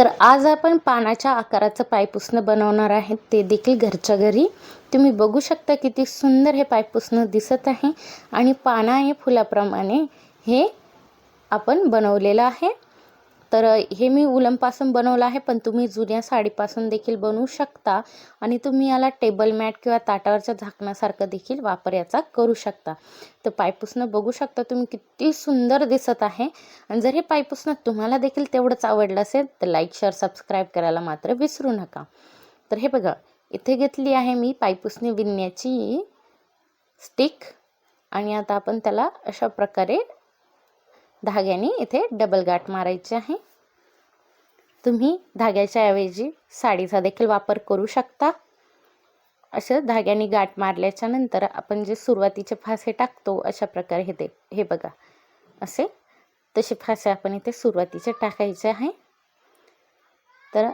तर आज आपण पानाच्या आकाराचं पायपुसणं बनवणार आहे. ते देखील घरच्या घरी. तुम्ही बघू शकता किती सुंदर हे पायपुसणं दिसत आहे. आणि पाना आणि फुलाप्रमाणे हे आपण बनवलेलं आहे. तर हे मी उलमपासून बनवलं आहे पण तुम्ही जुन्या साडीपासून देखील बनवू शकता आणि तुम्ही याला टेबल मॅट किंवा ताटावरच्या झाकणासारखं देखील वापर याचा करू शकता. तर पायपुसणं बघू शकता तुम्ही किती सुंदर दिसत आहे आणि जर हे पायपुसणं तुम्हाला देखील तेवढंच आवडलं असेल तर लाईक शेअर सबस्क्राईब करायला मात्र विसरू नका. तर हे बघा इथे घेतली आहे मी पायपुसणी विणण्याची स्टिक आणि आता आपण त्याला अशा प्रकारे धाग्याने इथे डबल गाठ मारायची आहे. तुम्ही धाग्याच्या ऐवजी साडीचा देखील वापर करू शकता. असं धाग्याने गाठ मारल्याच्या नंतर आपण जे सुरुवातीचे फासे टाकतो अशा प्रकारे हे ते हे बघा. असे तसे फासे आपण इथे सुरुवातीचे टाकायचे आहे. तर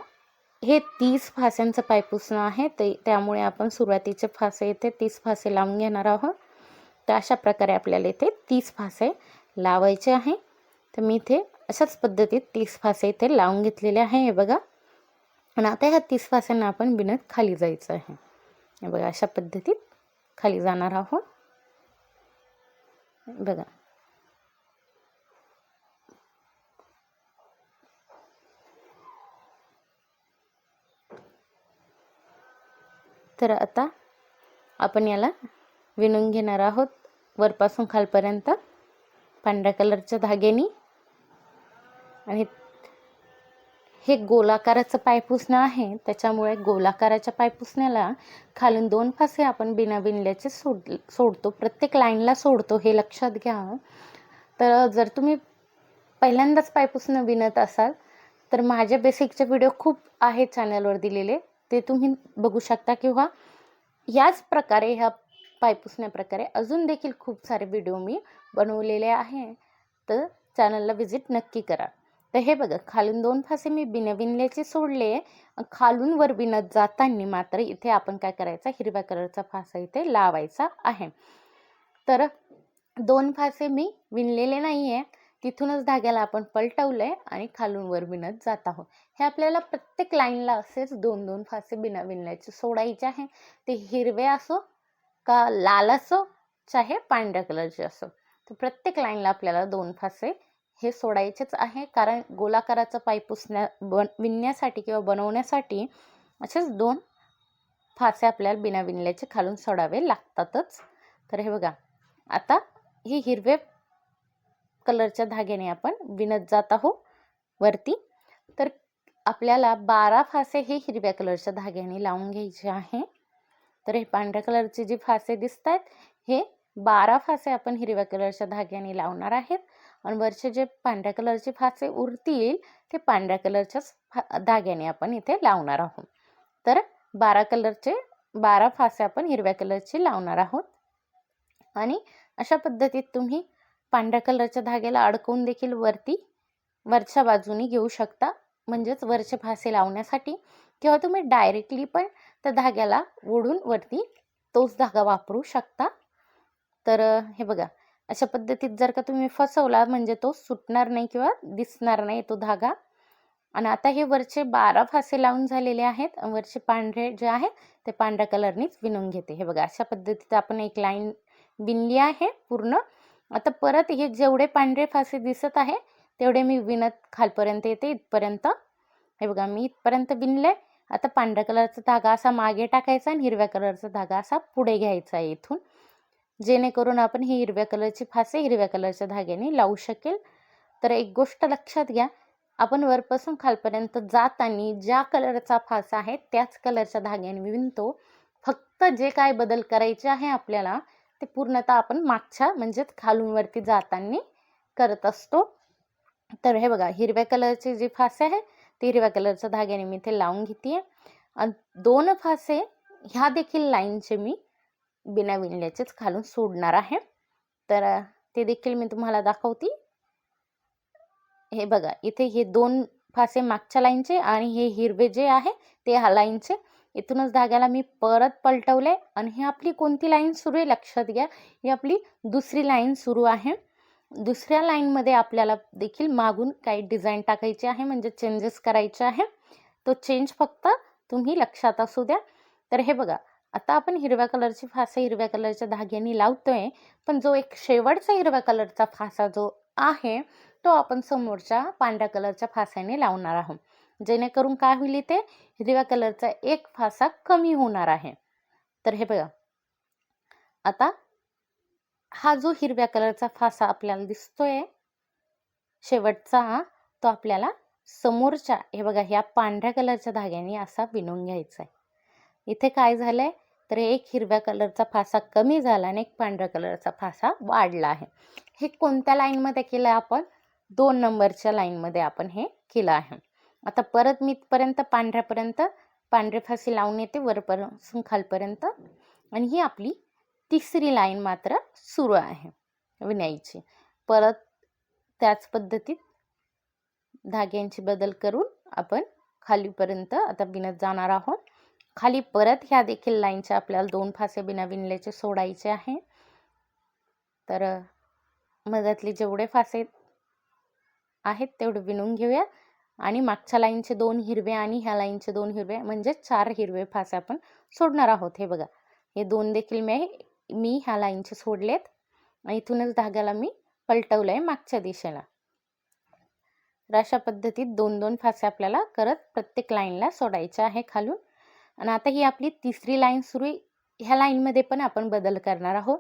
हे तीस फास्यांचं पायपुसणं आहे. ते त्यामुळे आपण सुरुवातीचे फासे इथे तीस फासे लावून घेणार आहोत. तर अशा प्रकारे आपल्याला इथे तीस फासे लावायचे आहे. तर मी इथे अशाच पद्धतीत तीस फासे इथे लावून घेतलेले आहे. हे बघा. आणि आता ह्या तीस फास्यांना आपण बिनत खाली जायचं आहे. हे बघा अशा पद्धतीत खाली जाणार आहोत. बघा. तर आता आपण याला विणून घेणार आहोत. वरपासून खालपर्यंत. पांढऱ्या कलरच्या धाग्यानी. आणि हे गोलाकाराचं पायपुसणं आहे. त्याच्यामुळे गोलाकाराच्या पायपुसण्याला खालून दोन फासे आपण बिना बिनल्याचे सोड सोडतो. प्रत्येक लाईनला सोडतो हे लक्षात घ्या. तर जर तुम्ही पहिल्यांदाच पायपुसणं विणत असाल तर माझ्या बेसिकचे व्हिडिओ खूप आहेत चॅनलवर दिलेले. ते तुम्ही बघू शकता किंवा याच प्रकारे ह्या पायपुसण्याप्रकारे अजून देखील खूप सारे व्हिडिओ मी बनवलेले आहे. तर चॅनलला व्हिजिट नक्की करा. तर हे बघा खालून दोन फासे मी बिन विणल्याचे सोडले. खालून वर विणत जाताना मात्र इथे आपण काय करायचा हिरव्या कलरचा फासा इथे लावायचा आहे. तर दोन फासे मी विणलेले नाही आहे तिथूनच धाग्याला आपण पलटवलं आहे आणि खालून वर विणत जात आहोत. हे आपल्याला प्रत्येक लाईनला असेच दोन दोन फासे बिना विणल्याचे सोडायचे आहे. ते हिरवे असो का लाल असो चाहे पांढऱ्या कलरचे असो. तर प्रत्येक लाईनला आपल्याला दोन फासे हे सोडायचेच आहे. कारण गोलाकाराचं पाईप पुसण्या बन विणण्यासाठी किंवा बनवण्यासाठी असेच दोन फासे आपल्याला बिना विणल्याचे खालून सोडावे लागतातच. तर हे बघा आता ही हिरवे कलरच्या धाग्याने आपण विणत जात आहो वरती. तर आपल्याला बारा फासे हे हिरव्या कलरच्या धाग्याने लावून घ्यायचे आहे. तर हे पांढऱ्या कलरचे जे फासे दिसत आहेत हे बारा फासे आपण हिरव्या कलरच्या धाग्याने लावणार आहेत. आणि वरचे जे पांढऱ्या कलरचे फासे उरतील ते पांढऱ्या कलरच्याच फा धाग्याने आपण इथे लावणार आहोत. तर बारा कलरचे बारा फासे आपण हिरव्या कलरचे लावणार आहोत. आणि अशा पद्धतीत तुम्ही पांढऱ्या कलरच्या धाग्याला अडकवून देखील वरती वरच्या बाजूनी घेऊ शकता. म्हणजेच वरचे फासे लावण्यासाठी किंवा तुम्ही डायरेक्टली पण त्या धाग्याला ओढून वरती तोच धागा वापरू शकता. तर हे बघा अशा पद्धतीत जर का तुम्ही फसवला म्हणजे तो सुटणार नाही किंवा दिसणार नाही तो धागा. आणि आता हे वरचे बारा फासे लावून झालेले आहेत. वरचे पांढरे जे आहे ते पांढऱ्या कलरनीच विणून घेते. हे बघा अशा पद्धतीत आपण एक लाईन विणली आहे पूर्ण. आता परत हे जेवढे पांढरे फासे दिसत आहे तेवढे मी विणत खालपर्यंत येते इथपर्यंत. हे बघा मी इथपर्यंत विणले आता पांढऱ्या कलरचा धागा असा मागे टाकायचा आणि हिरव्या कलरचा धागा असा पुढे घ्यायचा आहे इथून. जेणेकरून आपण ही हिरव्या कलरची फासे हिरव्या कलरच्या धाग्याने लावू शकेल. तर एक गोष्ट लक्षात घ्या आपण वरपासून खालपर्यंत जाताना ज्या कलरचा फासा आहे त्याच कलरच्या धाग्याने विणतो. फक्त जे काय बदल करायचे आहे आपल्याला ते पूर्णतः आपण मागच्या म्हणजेच खालून वरती जाताना करत असतो. तर हे बघा हिरव्या कलरचे जे फासे आहे ते हिरव्या कलरचा धाग्याने मी इथे लावून घेते आणि दोन फासे ह्या देखील लाईनचे मी बिना विणल्याचेच खालून सोडणार आहे. तर ते देखील मी तुम्हाला दाखवते. हे बघा इथे हे दोन फासे मागच्या लाईनचे आणि हे हिरवे जे आहे ते ह्या लाईनचे. इथूनच धाग्याला मी परत पलटवले. आणि ही आपली कोणती लाईन सुरू आहे? लक्षात घ्या. ही आपली दुसरी लाईन सुरू आहे. दुसऱ्या लाईनमध्ये आपल्याला देखील मागून काही डिझाईन टाकायची आहे म्हणजे चेंजेस करायचे आहे. तो चेंज फक्त तुम्ही लक्षात असू द्या. तर हे बघा आता आपण हिरव्या कलरची फासे हिरव्या कलरच्या धाग्याने लावतोय पण जो एक शेवटचा हिरव्या कलरचा फासा जो आहे तो आपण समोरच्या पांढऱ्या कलरच्या फास्याने लावणार आहोत. जेणेकरून काय होईल इथे? हिरव्या कलरचा एक फासा कमी होणार आहे. तर हे बघा आता हा जो हिरव्या कलरचा फासा आपल्याला दिसतोय शेवटचा तो आपल्याला समोरच्या हे बघा ह्या पांढऱ्या कलरच्या धाग्याने असा विणून घ्यायचा आहे. इथे काय झालंय? तर एक हिरव्या कलरचा फासा कमी झाला आणि एक पांढऱ्या कलरचा फासा वाढला आहे. हे कोणत्या लाईनमध्ये केलं आपण? दोन नंबरच्या लाईनमध्ये आपण हे केलं आहे. आता परत मी पांढऱ्यापर्यंत पांढरे फासे लावून येते वरपर्यंत खालपर्यंत. आणि ही आपली तिसरी लाईन मात्र सुरू आहे विणायची परत त्याच पद्धतीत धाग्यांची बदल करून आपण खालीपर्यंत आता विणत जाणार आहोत. खाली परत ह्या देखील लाईनच्या आपल्याला दोन फासे बिना विणल्याचे सोडायचे आहे. तर मधातले जेवढे फासे आहेत तेवढे विणून घेऊया. आणि मागच्या लाईनचे दोन हिरवे आणि ह्या लाईनचे दोन हिरवे म्हणजे चार हिरवे फासे आपण सोडणार आहोत. हे बघा हे दोन देखील मी मी ह्या लाईनचे सोडलेत. इथूनच धाग्याला मी पलटवलं आहे मागच्या दिशेला. तर अशा पद्धतीत दोन दोन फासे आपल्याला करत प्रत्येक लाईनला सोडायचे आहे खालून. आणि आता ही आपली तिसरी लाईन सुरू आहे. ह्या लाईनमध्ये पण आपण बदल करणार आहोत.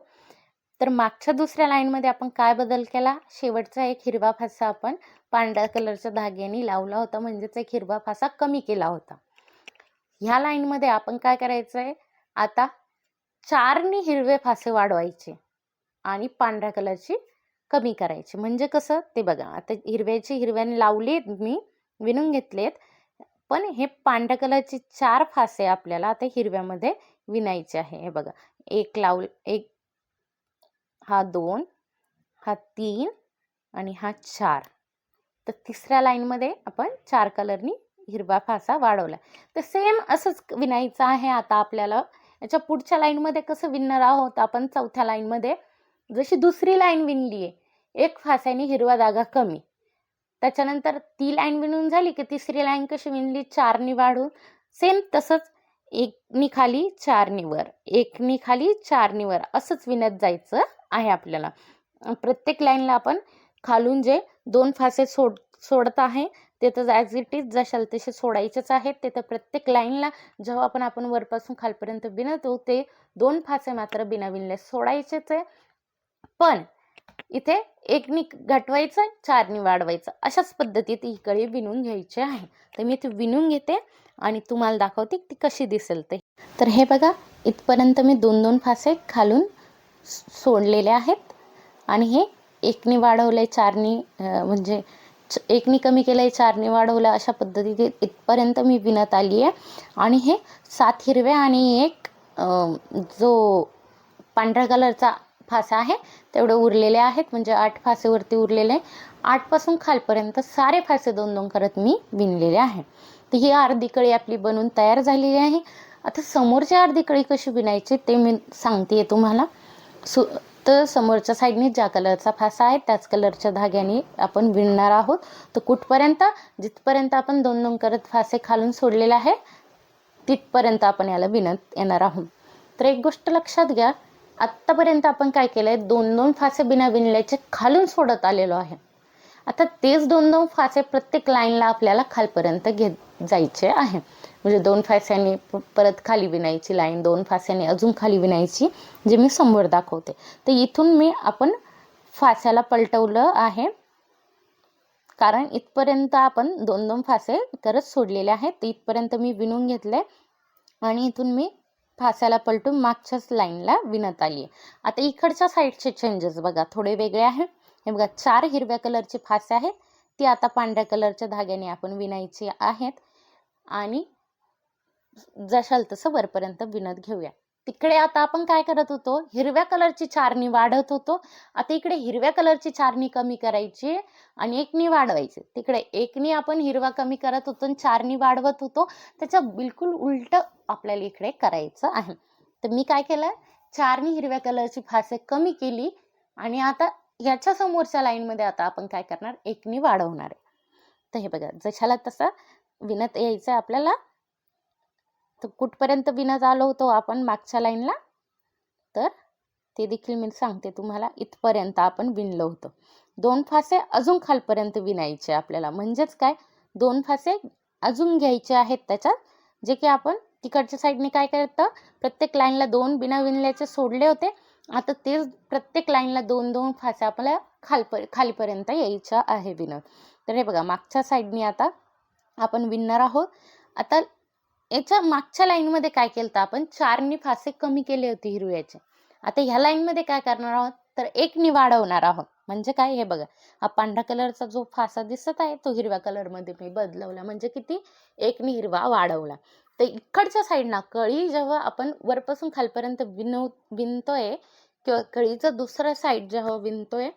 तर मागच्या दुसऱ्या लाईनमध्ये आपण काय बदल केला? शेवटचा एक हिरवा फासा आपण पांढऱ्या कलरच्या धाग्याने लावला होता. म्हणजेच एक हिरवा फासा कमी केला होता. ह्या लाईनमध्ये आपण काय करायचं आहे आता चारनी हिरवे फासे वाढवायचे आणि पांढऱ्या कलरची कमी करायची. म्हणजे कसं? ते बघा आता हिरव्याची हिरव्याने लावलीत मी विणून घेतलेत पण हे पांढऱ्या कलरचे चार फासे आपल्याला आता हिरव्यामध्ये विणायचे आहे. हे बघा एक लाव एक हा दोन हा तीन आणि हा चार. तर तिसऱ्या लाईनमध्ये आपण चार कलरनी हिरवा फासा वाढवला. तर सेम असंच विणायचं आहे आता आपल्याला. याच्या पुढच्या लाईनमध्ये कसं विणणार आहोत आपण? चौथ्या लाईनमध्ये जशी दुसरी लाईन विणली आहे एक फास्याने हिरवा जागा कमी. त्याच्यानंतर ती लाईन विणून झाली की तिसरी लाईन कशी विणली चारनी वाढून. सेम तसंच एकनी खाली चारनी वर. एकनी खाली चारनी वर. असंच विणत जायचं आहे आपल्याला. प्रत्येक लाईनला आपण खालून जे दोन फासे सोड सोडत आहे. ते तर ॲज इट इज जशाल तसे सोडायचेच आहेत ते तर प्रत्येक लाईनला जेव्हा पण आपण वरपासून खालपर्यंत बिनतो ते दोन फासे मात्र बिनाविणले सोडायचेच आहे. पण इथे एकनी घटवायचं चारनी वाढवायचं अशाच पद्धतीत इकडे विणून घ्यायचे आहे. तर मी ते विणून घेते आणि तुम्हाला दाखवते ती कशी दिसेल ते. तर हे बघा इथपर्यंत मी दोन दोन फासे खालून सोडलेले आहेत. आणि हे एकनी वाढवलं आहे चारनी म्हणजे एकनी कमी केलं आहे चारने वाढवलं अशा पद्धतीने इथपर्यंत मी विणत आली आहे आणि हे सात हिरवे आणि एक जो पांढऱ्या कलरचा फासा आहे तेवढे उरलेले आहेत. म्हणजे आठ फासेवरती उरलेले आहे. आठपासून खालपर्यंत सारे फासे दोन दोन करत मी विणलेले आहे. तर ही अर्धी कळी आपली बनवून तयार झालेली आहे. आता समोरची अर्धी कळी कशी विणायची ते मी सांगते तुम्हाला. सु तर समोरच्या साईडने ज्या कलरचा फासा आहे त्याच कलरच्या धाग्याने आपण विणणार आहोत. तर कुठपर्यंत? जिथपर्यंत आपण दोन दोन करत फासे खालून सोडलेले आहे तिथपर्यंत आपण याला विणत येणार आहोत. तर एक गोष्ट लक्षात घ्या आत्तापर्यंत आपण काय केलं आहे दोन दोन फासे बिना विणल्याचे खालून सोडत आलेलो आहे. आता तेच दोन दोन फासे प्रत्येक लाईनला आपल्याला खालपर्यंत घेत जायचे आहे. म्हणजे दोन फास्याने परत खाली विणायची लाईन दोन फास्याने अजून खाली विणायची जे मी समोर दाखवते. तर इथून मी आपण फास्याला पलटवलं आहे. कारण इथपर्यंत आपण दोन दोन फासे करत सोडलेले आहेत. तर इथपर्यंत मी विणून घेतले आणि इथून मी फास्याला पलटून मागच्याच लाईनला विणत आली आहे. आता इकडच्या साईडचे चेंजेस बघा थोडे वेगळे आहे. हे बघा चार हिरव्या कलरचे फासे आहेत. ती आता पांढऱ्या कलरच्या धाग्याने आपण विणायची आहेत. आणि जशाल तसं वरपर्यंत विणत घेऊया. तिकडे आता आपण काय करत होतो? हिरव्या कलरची चारणी वाढत होतो. आता इकडे हिरव्या कलरची चारणी कमी करायची आणि एकनी वाढवायची. तिकडे एकनी आपण हिरवा कमी करत होतो आणि चारणी वाढवत होतो. त्याचं बिलकुल उलट आपल्याला इकडे करायचं आहे. तर मी काय केलं? चारणी हिरव्या कलरची फासे कमी केली आणि आता याच्या समोरच्या लाईनमध्ये आता आपण काय करणार? एकनी वाढवणार आहे. तर हे बघा जशाला तसा विनत यायचं आहे आपल्याला. तर कुठपर्यंत विनत आलो होतो आपण मागच्या लाईनला? तर ते देखील मी सांगते तुम्हाला इथपर्यंत आपण विणलो होतो. दोन फासे अजून खालपर्यंत विणायचे आपल्याला. म्हणजेच काय? दोन फासे अजून घ्यायचे आहेत त्याच्यात जे की आपण तिकडच्या साईडने काय करतं प्रत्येक लाईनला दोन बिना विणल्याचे सोडले होते. आता तेच प्रत्येक लाईनला दोन दोन फासे आपल्याला खालपर खालीपर्यंत यायच्या आहे विणत तर हे बघा मागच्या साईडने आता आपण विणणार आहोत. आता याच्या मागच्या लाईनमध्ये काय केलं तर आपण? चारनी फासे कमी केले होते हिरव्याचे. आता ह्या लाईनमध्ये काय करणार आहोत? तर एकनी वाढवणार आहोत. म्हणजे काय? हे बघा. हा पांढरा कलरचा जो फासा दिसत आहे तो हिरव्या कलरमध्ये मी बदलवला. म्हणजे किती? एकनी हिरवा वाढवला. तर इकडच्या साईडना कळी जेव्हा आपण वरपासून खालपर्यंत विनव विणतोय किंवा कळीचा दुसरं साईड जेव्हा विणतोय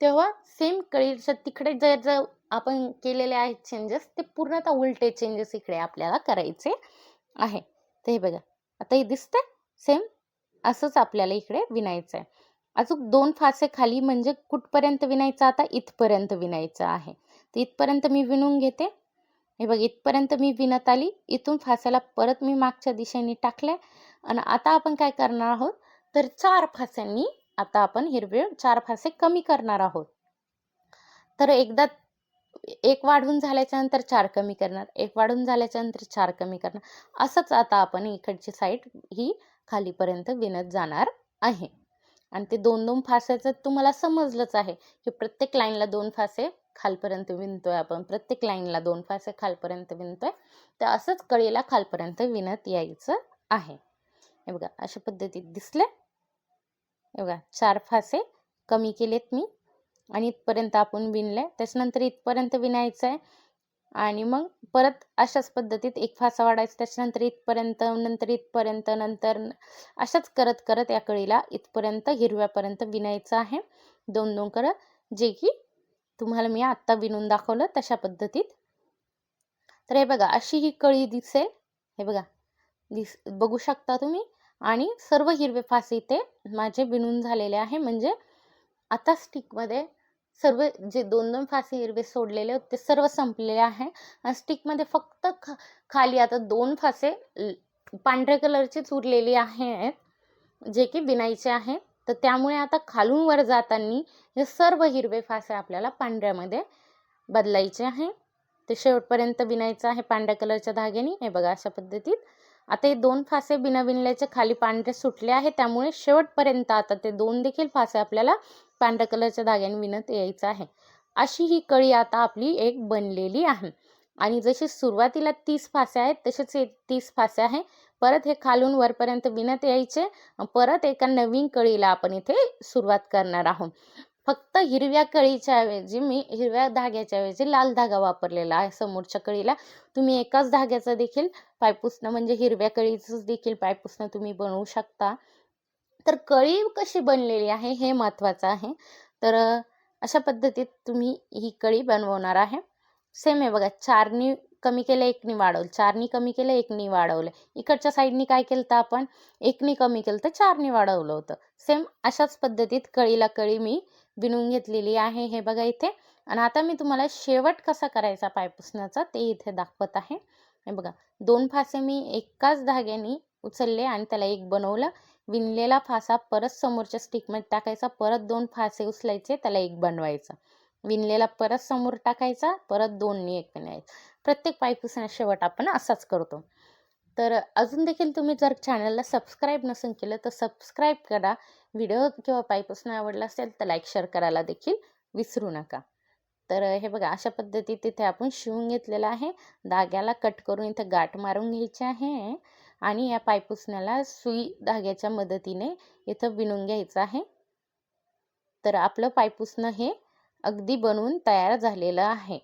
तेव्हा सेम कळीच्या तिकडे जे जे आपण केलेले आहेत चेंजेस ते पूर्णतः उलटे चेंजेस इकडे आपल्याला करायचे आहे. तर हे बघा आता हे दिसतंय? सेम असंच आपल्याला इकडे विणायचं आहे अजून दोन फासे खाली म्हणजे कुठपर्यंत विणायचं? आता इथपर्यंत विणायचं आहे. तर इथपर्यंत मी विणून घेते. हे बघ इथपर्यंत मी विणत आली. इथून फास्याला परत मी मागच्या दिशेने टाकल्या. आणि आता आपण काय करणार आहोत? तर चार फास्यांनी आता आपण हिरवे चार फासे कमी करणार आहोत. तर एकदा एक वाढून झाल्याच्यानंतर चार कमी करणार एक वाढून झाल्याच्यानंतर चार कमी करणार असंच आता आपण इकडची साईड ही खालीपर्यंत विणत जाणार आहे. आणि ते दोन दोन फास्याचं तुम्हाला समजलंच आहे की प्रत्येक लाईनला दोन फासे खालपर्यंत विणतोय आपण प्रत्येक लाईनला दोन फासे खालपर्यंत विणतोय तर असंच कळीला खालपर्यंत विणत यायचं आहे. हे बघा अशा पद्धतीत दिसले बघा चार फासे कमी केलेत मी आणि इथपर्यंत आपण विणले त्याच्यानंतर इथपर्यंत विणायचं आहे आणि मग परत अशाच पद्धतीत एक फासा वाढायचा त्याच्यानंतर इथपर्यंत नंतर इथपर्यंत नंतर अशाच करत करत या कळीला इथपर्यंत हिरव्यापर्यंत विणायचं आहे. दोन दोन करत जे की तुम्हाला मी आत्ता विणून दाखवलं तशा पद्धतीत. तर हे बघा अशी ही कळी दिसेल. हे बघा दिस बघू शकता तुम्ही? आणि सर्व हिरवे फासे इथे माझे विणून झालेले आहे. म्हणजे आता स्टिकमध्ये सर्व जे दोन दोन फासे हिरवे सोडलेले होते ते सर्व संपलेले आहे. आणि स्टिकमध्ये फक्त खा खाली आता दोन फासे पांढऱ्या कलरचीच उरलेली आहेत जे की विणायचे आहे. तर त्यामुळे आता खालून वर जाताना हे सर्व हिरवे फासे आपल्याला पांढऱ्यामध्ये बदलायचे आहे. ते शेवटपर्यंत विणायचं आहे पांढऱ्या कलरच्या धाग्याने. हे बघा अशा पद्धतीत आता हे दोन फासे बिनविनल्याचे खाली पांढरे सुटले आहे त्यामुळे शेवटपर्यंत आता ते दोन देखील फासे आपल्याला पांढऱ्या कलरच्या धाग्याने विणत यायचं आहे. अशी ही कळी आता आपली एक बनलेली आहे. आणि जशी सुरुवातीला तीस फासे आहेत तसेच हे तीस फासे आहे. परत हे खालून वरपर्यंत विणत यायचे. परत एका नवीन कळीला आपण इथे सुरुवात करणार आहोत. फक्त हिरव्या कळीच्या ऐवजी मी हिरव्या धाग्याच्या ऐवजी लाल धागा वापरलेला आहे समोरच्या कळीला. तुम्ही एकाच धाग्याचं देखील पायपुसणं म्हणजे हिरव्या कळीचंच देखील पायपुसणं तुम्ही बनवू शकता. तर कळी कशी बनलेली आहे हे महत्त्वाचं आहे. तर अशा पद्धतीत तुम्ही ही कळी बनवणार आहे. सेम आहे बघा चारनी कमी केलं एकनी वाढवलं. चारनी कमी केलं एकनी वाढवलं. इकडच्या साईडनी काय केलं तर आपण? एकनी कमी केलं तर चारनी वाढवलं होतं. सेम अशाच पद्धतीत कळीला कळी मी विणून घेतलेली आहे हे बघा इथे. आणि आता मी तुम्हाला शेवट कसा करायचा पायपुसण्याचा ते इथे दाखवत आहे. हे बघा दोन फासे मी एकाच धाग्याने उचलले आणि त्याला एक बनवलं. विणलेला फासा परत समोरच्या स्टिकमध्ये टाकायचा परत दोन फासे उचलायचे त्याला एक बनवायचा. विणलेला परत समोर टाकायचा परत दोन एक विणायचं प्रत्येक पायपुसण्या शेवट आपण असाच करतो. तर अजून देखील तुम्ही जर चॅनलला सबस्क्राईब नसेल केलं तर सबस्क्राईब करा. व्हिडिओ किंवा पायपुसणं आवडला असेल तर लाईक शेअर करायला देखील विसरू नका. तर हे बघा अशा पद्धतीत तिथे आपण शिवून घेतलेलं आहे. धाग्याला कट करून इथे गाठ मारून घ्यायची आहे आणि या पायपुसण्याला सुई धाग्याच्या मदतीने इथं विणून घ्यायचं आहे. तर आपलं पायपुसणं हे अगदी बनवून तयार झालेलं आहे.